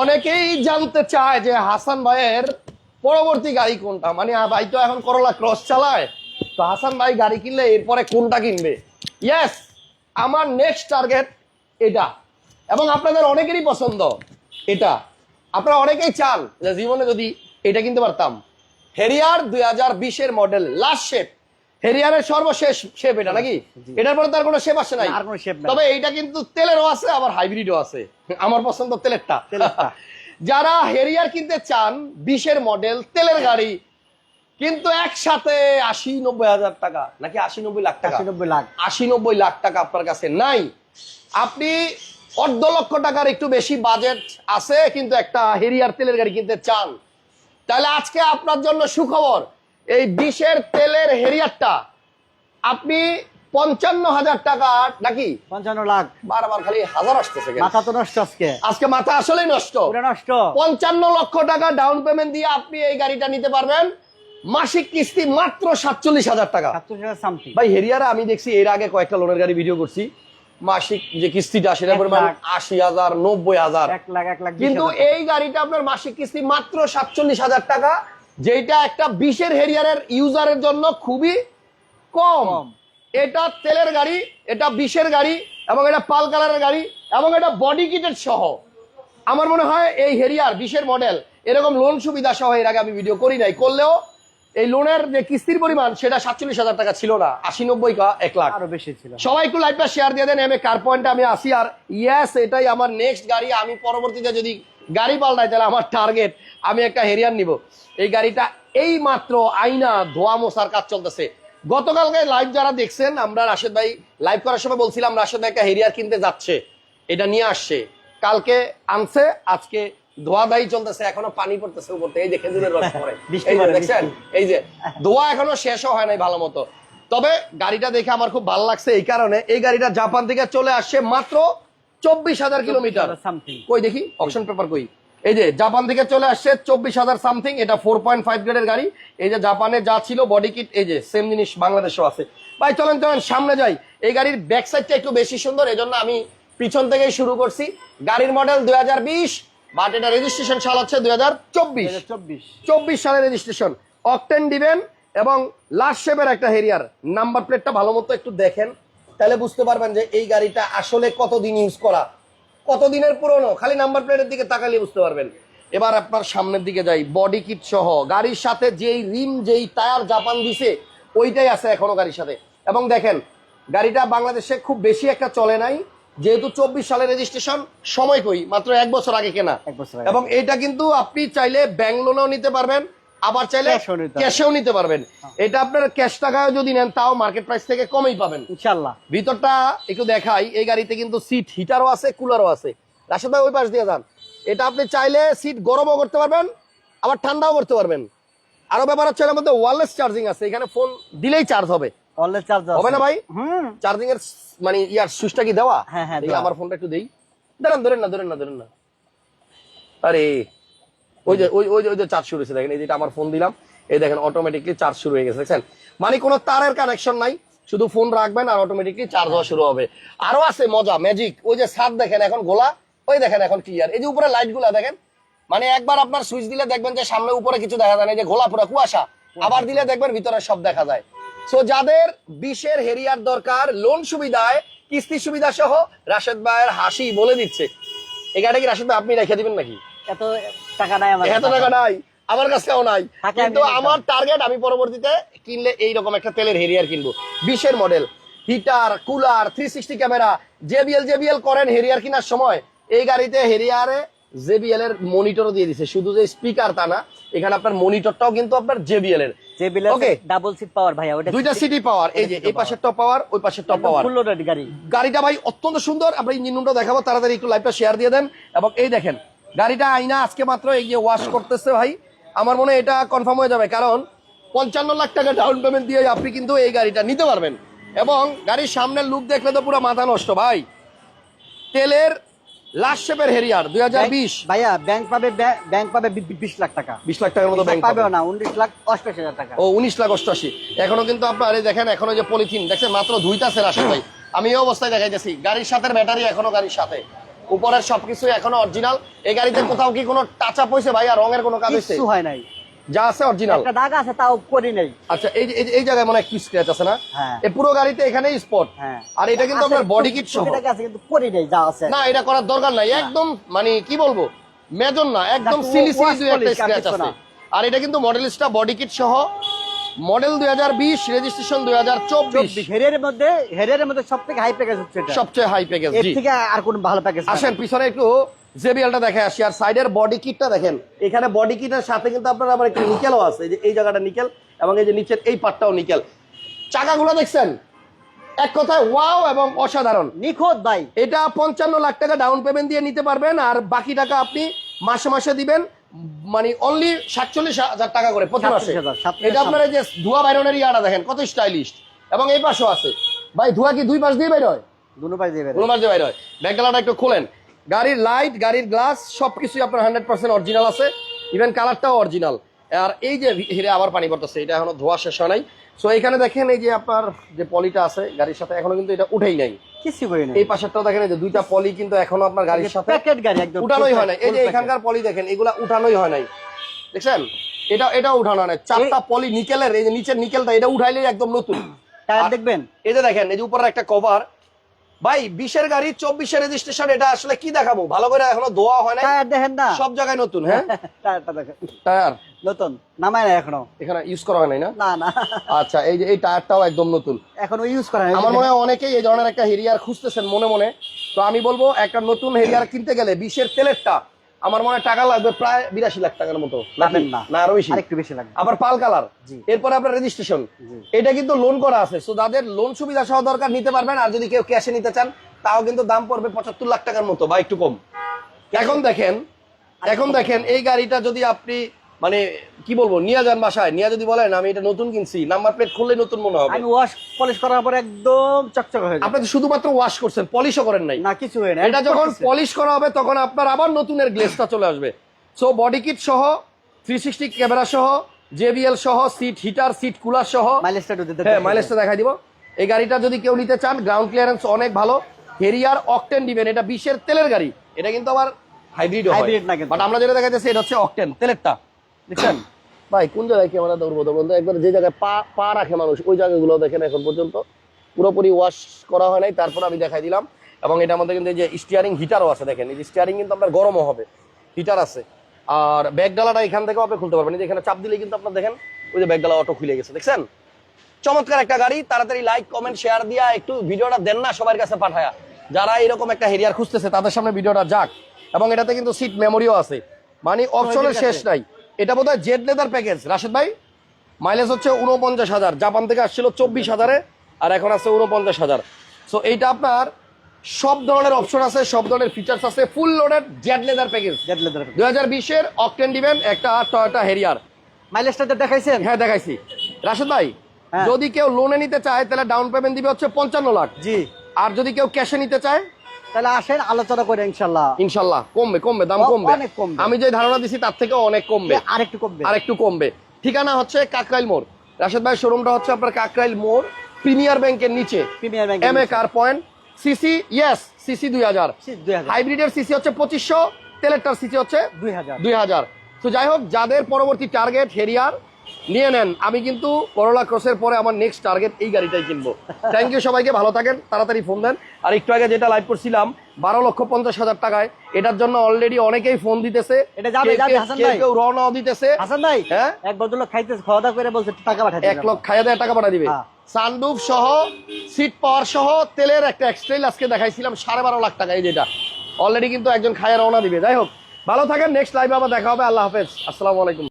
অনেকেই জানতে চায় যে হাসান ভাইয়ের পরবর্তী গাড়ি কোনটা? মানে ভাই তো এখন করলা ক্রস চালায়। তো হাসান ভাই গাড়ি কিনলে এরপরে কোনটা কিনবে? ইয়েস আমার নেক্সট টার্গেট এটা। এবং আপনাদের অনেকেরই পছন্দ এটা। আপনারা অনেকেই চান যে জীবনে যদি এটা কিনতে পারতাম। হেরিয়ার দুই হাজার বিশের মডেল লাস্ট শেপ হেরিয়ারের সর্বশেষ শেপ এটা নাকি? এটার পরে তার কোনো শেপ আসে নাই। আর কোনো নাই। তবে এইটা কিন্তু তেলেরও আছে আবার হাইব্রিডও আছে। আমার পছন্দ তেলেরটা। তেলেরটা। যারা হেরিয়ার কিনতে চান বিশের মডেল তেলের গাড়ি কিন্তু একসাথে আশি নব্বই হাজার টাকা নাকি আশি নব্বই লাখ টাকা? আশি নব্বই লাখ। আশি নব্বই লাখ টাকা আপনার কাছে নাই। আপনি অর্ধ লক্ষ টাকার একটু বেশি বাজেট আছে কিন্তু একটা হেরিয়ার তেলের গাড়ি কিনতে চান। তাহলে আজকে আপনার জন্য সুখবর এই বিশের তেলের হেরিয়ারটা আপনি পঞ্চান্ন হাজার টাকা নাকি? পঞ্চান্ন লাখ। বারবার খালি হাজার আসতেছে মাথা তো নষ্ট আজকে। আজকে মাথা আসলেই নষ্ট। নষ্ট। পঞ্চান্ন লক্ষ টাকা ডাউন পেমেন্ট দিয়ে আপনি এই গাড়িটা নিতে পারবেন। মাসিক কিস্তি মাত্র সাতচল্লিশ হাজার টাকা। ভাই হেরিয়ারে আমি দেখছি এর আগে কয়েকটা লোনের গাড়ি ভিডিও করছি। মাসিক যে কিস্তিটা সেটা পরিমাণ আশি হাজার নব্বই হাজার। কিন্তু এই গাড়িটা আপনার মাসিক কিস্তি মাত্র সাতচল্লিশ হাজার টাকা। যেটা একটা বিশের হেরিয়ারের ইউজারের জন্য খুবই কম। এটা তেলের গাড়ি এটা বিশের গাড়ি এবং এটা পাল কালারের গাড়ি এবং এটা বডি কিটের সহ। আমার মনে হয় এই হেরিয়ার বিশের মডেল এরকম লোন সুবিধা সহ এর আগে আমি ভিডিও করি নাই। করলেও এই লোনের যে কিস্তির পরিমাণ সেটা সাতচল্লিশ হাজার টাকা ছিল না আশি নব্বই কা এক লাখ। আরও বেশি ছিল। সবাই একটু লাইভটা শেয়ার দিয়ে দেন এম এ কার পয়েন্টে আমি আসি আর ইয়েস এটাই আমার নেক্সট গাড়ি। আমি পরবর্তীতে যদি গাড়ি পাল্টাই তাহলে আমার টার্গেট আমি একটা হেরিয়ার নিব। এই গাড়িটা এই মাত্র আইনা ধোয়া মোছার কাজ চলতেছে। গতকালকে লাইভ যারা দেখছেন আমরা রাশেদ ভাই লাইভ করার সময় বলছিলাম রাশেদ ভাই একটা হেরিয়ার কিনতে যাচ্ছে এটা নিয়ে আসছে। কালকে আনছে আজকে ধোয়া দায়ী চলতেছে এখনও পানি পড়তেছে উপর থেকে। এই যে খেজুরের রস পড়ে, দেখছেন? এই যে ধোয়া এখনও শেষও হয় নাই ভালো মতো। তবে গাড়িটা দেখে আমার খুব ভালো লাগছে এই কারণে এই গাড়িটা জাপান থেকে চলে আসছে মাত্র চব্বিশ হাজার কিলোমিটার। সামথিং কই দেখি? অপশন পেপার কই? এই যে জাপান থেকে চলে আসছে চব্বিশ হাজার সামথিং এটা ফোর পয়েন্ট ফাইভ গ্রেডের গাড়ি। এই যে জাপানে যা ছিল বডি কিট এই যে সেম জিনিস বাংলাদেশেও আছে। ভাই চলেন চলেন সামনে যাই। এই গাড়ির ব্যাক সাইডটা একটু বেশি সুন্দর এজন্য আমি পিছন থেকেই শুরু করছি। গাড়ির মডেল দুই হাজার বিশ বাট এটা রেজিস্ট্রেশন সাল হচ্ছে দুই হাজার চব্বিশ। চব্বিশ। চব্বিশ সালের রেজিস্ট্রেশন অকটেন দিবেন এবং লাস্ট শেপের একটা হেরিয়ার নাম্বার প্লেটটা ভালো মতো একটু দেখেন। তাহলে বুঝতে পারবেন যে এই গাড়িটা আসলে কতদিন ইউজ করা। কতদিনের পুরনো? খালি নাম্বার প্লেটের দিকে তাকালে বুঝতে পারবেন। এবার আপনার সামনের দিকে যাই বডি কিট সহ। গাড়ির সাথে যেই রিম যেই টায়ার জাপান দিছে ওইটাই আছে এখনও গাড়ির সাথে। এবং দেখেন গাড়িটা বাংলাদেশে খুব বেশি একটা চলে নাই। যেহেতু চব্বিশ সালের রেজিস্ট্রেশন সময় কই? মাত্র এক বছর আগে কেনা। এক বছর এবং এটা কিন্তু আপনি চাইলে ব্যাংক লোনেও নিতে পারবেন। আবার চাইলে। ক্যাশেও নিতে পারবেন। এটা আপনার ক্যাশ টাকায় যদি নেন তাও মার্কেট প্রাইস থেকে কমই পাবেন। ইনশাল্লাহ ভিতরটা একটু দেখাই এই গাড়িতে কিন্তু সিট হিটারও আছে কুলারও আছে। রাশেদ ভাই ওই পাশ দিয়ে যান। এটা আপনি চাইলে সিট গরমও করতে পারবেন আবার ঠান্ডাও করতে পারবেন। আরও ব্যাপার হচ্ছে এর মধ্যে ওয়ারলেস চার্জিং আছে এখানে ফোন দিলেই চার্জ হবে। অলরেডি চার্জ হবে না ভাই? হুম। চার্জিং এর মানে ইয়ার সুইচটা কি দেওয়া? হ্যাঁ, হ্যাঁ, আমার ফোনটা একটু দেই। ধরেন ধরেন না ধরেন না ধরেন না। আরে ওই যে, ওই ওই যে চার্জ শুরু হয়েছে, দেখেন, এই যেটা আমার ফোন দিলাম, এই দেখেন অটোমেটিকলি চার্জ শুরু হয়ে গেছে দেখছেন মানে কোনো তারের কানেকশন নাই, শুধু ফোন রাখবেন আর অটোমেটিকলি চার্জ হওয়া শুরু হবে। আরও আছে মজা ম্যাজিক ওই যে ছাদ দেখেন এখন গোলা, ওই দেখেন এখন ক্লিয়ার এই যে উপরে লাইটগুলা দেখেন মানে একবার আপনার সুইচ দিলে দেখবেন যে সামনে উপরে কিছু দেখা যায় না যে গোলা পুরো কুয়াশা। আবার দিলে দেখবেন ভিতরে সব দেখা যায়। সো যাদের বিশের হেরিয়ার দরকার লোন সুবিধায়, কিস্তি সুবিধা সহ রাশেদ ভাইয়ের হাসি বলে দিচ্ছে। এই গাড়িটা কি রাশেদ ভাই, আপনি রেখে দিবেন নাকি? এত টাকা নাই আমার এত টাকা নাই আমার কাছেও নাই। কিন্তু আমার টার্গেট আমি পরবর্তীতে কিনলে এইরকম একটা তেলের হেরিয়ার কিনবো। বিশের model heater cooler three sixty camera JBL JBL করেন হেরিয়ার কেনার সময় এই গাড়িতে হেরিয়ারে জেবিএল এর মনিটরও দিয়ে দিছে। শুধু যে স্পিকার তা না এখানে আপনার মনিটরটাও কিন্তু আপনার জেবিএল এর। Okay. ডাবল সিট পাওয়ার ওটা দুইটা সিটি পাওয়ার এই যে এই পাশের টপ পাওয়ার ওই পাশের টপ পাওয়ার ফুল লোডেড গাড়ি। গাড়িটা ভাই অত্যন্ত সুন্দর আমরা ইঞ্জিন রুমটা দেখাবো তাড়াতাড়ি একটু লাইভটা শেয়ার দিয়ে দেন। এবং এই দেখেন গাড়িটা আইনা আজকে মাত্র এই যে ওয়াশ করতেছে ভাই আমার মনে হয় এটা কনফার্ম হয়ে যাবে। কারণ পঞ্চান্ন লাখ টাকা ডাউন পেমেন্ট দিয়ে আপনি কিন্তু এই গাড়িটা নিতে পারবেন। এবং গাড়ির সামনের লুক দেখলে তো পুরো মাথা নষ্ট ভাই। তেলের লাস্ট শেপের হেরিয়ার দুই হাজার বিশ। ভাইয়া ব্যাংক পাবে ব্যাংক পাবে বিশ লাখ টাকা। বিশ লাখ টাকার মতো ব্যাংক পাবেও না উনিশ লাখ অষ্টাশি হাজার টাকা। ও উনিশ লাখ অষ্টাশি এখনও কিন্তু আপনার এই দেখেন এখনও যে পলিথিন দেখছেন? মাত্র ধুইতাছে রাশেদ ভাই। আমি এই অবস্থায় দেখাইতেছি গাড়ির সাথে ব্যাটারি এখনও গাড়ির সাথে। উপরের সবকিছু এখনও অরিজিনাল এই গাড়িতে কোথাও কি কোনো টাচ আপ হয়েছে ভাই? আর রঙের কোনো কাজ হয়েছে কিছু হয় নাই। যা আছে অরিজিনাল একটা দাগ আছে তাও করি নাই। আচ্ছা এই এই এই জায়গায় মনে হয় একটু স্ক্র্যাচ আছে না? হ্যাঁ। এই পুরো গাড়িতে এখানেই স্পট হ্যাঁ। আর এটা কিন্তু আপনার বডি কিট সহ। টুকিটাকি আছে কিন্তু করি নাই যা আছে। না এটা করার দরকার নাই। একদম মানে কি বলব? মেজন না একদম সিলি সিলি একটা স্ক্র্যাচ আছে। আর এটা কিন্তু মডেল মডেলিস্টটা বডি কিট সহ মডেল দুই হাজার বিশ রেজিস্ট্রেশন দুই হাজার চব্বিশ। মধ্যে হেরিয়ারের মধ্যে সব থেকে হাই প্যাকেজ হচ্ছে সবচেয়ে হাই প্যাকেজ এর জি। থেকে আর কোন ভালো প্যাকেজ আসেন পিছনে একটু জেবিএলটা দেখে আসি আর সাইডের বডি কিটটা দেখেন। এখানে বডি কিটের সাথে কিন্তু আপনার আবার একটু নিকেলও আছে এই যে এই জায়গাটা নিকেল এবং এই যে নিচের এই পার্টটাও নিকেল চাকাগুলো দেখছেন? এক কথায় ওয়াও এবং অসাধারণ। নিখোঁজ ভাই। এটা পঞ্চান্ন লাখ টাকা ডাউন পেমেন্ট দিয়ে নিতে পারবেন আর বাকি টাকা আপনি মাসে মাসে দিবেন। মানে অনলি সাতচল্লিশ হাজার টাকা করে প্রতি মাসে। 47,000, 47,000 এটা আপনার যে ধোয়া বাইরনের ইয়াটা দেখেন কত স্টাইলিশ এবং এই পাশেও আছে। ভাই ধোয়া কি দুই পাশ দিয়ে হয়? দুনো পাশ বাইর হয়। একটু খোলেন। গাড়ির লাইট গাড়ির গ্লাস সবকিছুই আপনার হান্ড্রেড পার্সেন্ট অরিজিনাল আছে। ইভেন কালারটাও অরিজিনাল আর এই যে হিরে আবার পানি পড়তেছে এটা এখনও ধোয়া শেষ হয় নাই। সো এখানে দেখেন এই যে আপনার যে পলিটা আছে গাড়ির সাথে এখনও কিন্তু এটা উঠেই নাই। কিছু করি না এই পাশেরটাও দেখেন যে দুইটা পলি কিন্তু এখনও আপনার গাড়ির সাথে প্যাকেট গাড়ি একদম উঠানোই হয় নাই। এই যে এখানকার পলি দেখেন এগুলা উঠানোই হয় নাই। দেখছেন? এটা এটা উঠানো হয় নাই। চারটা পলি নিকেলের এই যে নিচের নিকেলটা এটা উঠাইলেই একদম নতুন। টায়ার দেখবেন? এই যে দেখেন এই যে উপরে একটা কভার ভাই বিশের গাড়ি চব্বিশের রেজিস্ট্রেশন এটা আসলে কি দেখাবো? ভালো করে এখনও দোয়া হয় না টায়ার দেখেন না। সব জায়গায় নতুন হ্যাঁ? টায়ারটা দেখেন। টায়ার নতুন। নামায় না এখনও। এখানে ইউজ করা হয় নাই না? না না। আচ্ছা এই যে এই টায়ারটাও একদম নতুন। এখনও ইউজ করা হয় আমার মনে হয় অনেকেই এই ধরনের একটা হেরিয়ার খুঁজতেছেন মনে মনে। তো আমি বলব একটা নতুন হেরিয়ার কিনতে গেলে বিশের তেলেরটা আমার মনে টাকা লাগবে প্রায় বিরাশি লাখ টাকার মতো? না। আরও বেশি। একটু বেশি লাগবে। আবার পাল কালার। এরপরে আপনার রেজিস্ট্রেশন এটা কিন্তু লোন করা আছে। সো যাদের লোন সুবিধা সহ দরকার নিতে পারবেন আর যদি কেউ ক্যাশে নিতে চান তাও কিন্তু দাম পড়বে পঁচাত্তর লাখ টাকার মতো বা একটু কম। এখন দেখেন এখন দেখেন এই গাড়িটা যদি আপনি মানে কি বলব নিয়ে যান বাসায়। নিয়ে যদি বলেন আমি এটা নতুন কিনছি নাম্বার প্লেট খুললে নতুন মনে হবে। আমি ওয়াশ পলিশ করার পর একদম চকচক হয়ে আপনি শুধুমাত্র ওয়াশ করছেন পলিশও করেন নাই। না কিছু হয় না এটা যখন পলিশ করা হবে তখন আপনার আবার নতুনের গ্লেসটা চলে আসবে। সো বডি কিট সহ থ্রি সিক্সটি ক্যামেরা সহ জেবিএল সহ সিট হিটার সিট কুলার সহ। মাইলেজটা হ্যাঁ মাইলেজটা দেখাই দিব। এই গাড়িটা যদি কেউ নিতে চান গ্রাউন্ড ক্লিয়ারেন্স অনেক ভালো। হেরিয়ার অকটেন দিবেন এটা বিশের তেলের গাড়ি। এটা কিন্তু আবার হাইব্রিড Hybrid না কিন্তু। বাট আমরা যেটা দেখাইতেছি এটা হচ্ছে অকটেন তেলেরটা। দেখছেন? ভাই কোন জায়গায় ক্যামেরা দৌড়বো? বন্ধু একবার যে জায়গায় পা পা রাখে মানুষ ওই জায়গাগুলো দেখেন এখন পর্যন্ত। পুরোপুরি ওয়াশ করা হয় নাই তারপর আমি দেখাই দিলাম। এবং এটার মধ্যে কিন্তু এই যে স্টিয়ারিং হিটারও আছে দেখেন। এই যে স্টিয়ারিং কিন্তু আপনার গরমও হবে। হিটার আছে। আর ব্যাগ ডালাটা এখান থেকেও আপনি খুলতে পারবেন। এখানে চাপ দিলে কিন্তু আপনার দেখেন ওই যে ব্যাগ ডালা অটো খুলে গেছে। দেখছেন? চমৎকার একটা গাড়ি। তাড়াতাড়ি লাইক কমেন্ট শেয়ার দিয়া একটু ভিডিওটা দেন না সবার কাছে পাঠায়া। যারা এরকম একটা হেরিয়ার খুঁজতেছে তাদের সামনে ভিডিওটা যাক। এবং এটাতে কিন্তু সিট মেমোরিও আছে। মানে অপশনের শেষ নাই। এটা বোধহয় জেড লেদার প্যাকেজ। রাশেদ ভাই মাইলেজ হচ্ছে উনপঞ্চাশ হাজার জাপান থেকে আসছিল চব্বিশ হাজারে আর এখন আছে উনপঞ্চাশ হাজার। সো এইটা আপনার সব ধরনের অপশন আছে সব ধরনের ফিচার্স আছে full loaded Z leather package. Z leather দুই হাজার বিশের অকটেন দিবেন একটা টয়োটা হেরিয়ার মাইলেজটা তো দেখাইছেন? হ্যাঁ দেখাইছি। রাশেদ ভাই হ্যাঁ। যদি কেউ লোনে নিতে চায় তাহলে ডাউন পেমেন্ট দিবে হচ্ছে পঞ্চান্ন লাখ। জি। আর যদি কেউ ক্যাশে নিতে চায় তাহলে আসেন আলোচনা করে ইনশাল্লাহ। ইনশাল্লাহ কমবে কমবে দাম কমবে। অনেক কমবে। আমি যে ধারণা দিছি তার থেকে অনেক কমবে। আরেকটু কমবে। আর একটু কমবে। ঠিকানা হচ্ছে কাকরাইল মোড়। রাশেদ ভাই শোরুমটা হচ্ছে আপনার কাকরাইল মোড় প্রিমিয়ার ব্যাংকের নিচে। Premier Bank M A car point CC yes CC দুই হাজার। হাইব্রিডের সিসি হচ্ছে পঁচিশশো তেলেরটার সিসি হচ্ছে দুই হাজার। দুই হাজার। তো যাই হোক যাদের পরবর্তী টার্গেট হেরিয়ার নিয়ে নেন। আমি কিন্তু করোলা ক্রসের পরে আমার নেক্সট টার্গেট এই গাড়িটাই কিনবো। থ্যাংক ইউ সবাইকে ভালো থাকেন তাড়াতাড়ি ফোন দেন। আর একটু আগে যেটা লাইভ করছিলাম বারো লক্ষ পঞ্চাশ হাজার টাকায় এটার জন্য অলরেডি অনেকেই ফোন দিতেছে। কেউ- রওনাও দিতেছে। হাসান ভাই হ্যাঁ? এক ভদ্রলোক খাইতেছে খাওয়া দাওয়া করে বলছে টাকা পাঠাই এক লক্ষ খাইয়া দেয় টাকা পাঠা দিবে। হ্যাঁ। সানরুফ সহ সিট পাওয়ার সহ তেলের একটা এক্সট্রেল আজকে দেখাইছিলাম সাড়ে বারো লাখ টাকা এই যেটা। অলরেডি কিন্তু একজন খাইয়া রওনা দিবে। যাই হোক ভালো থাকেন নেক্সট লাইভে আবার দেখা হবে। আল্লাহ হাফেজ। আসসালামু আলাইকুম।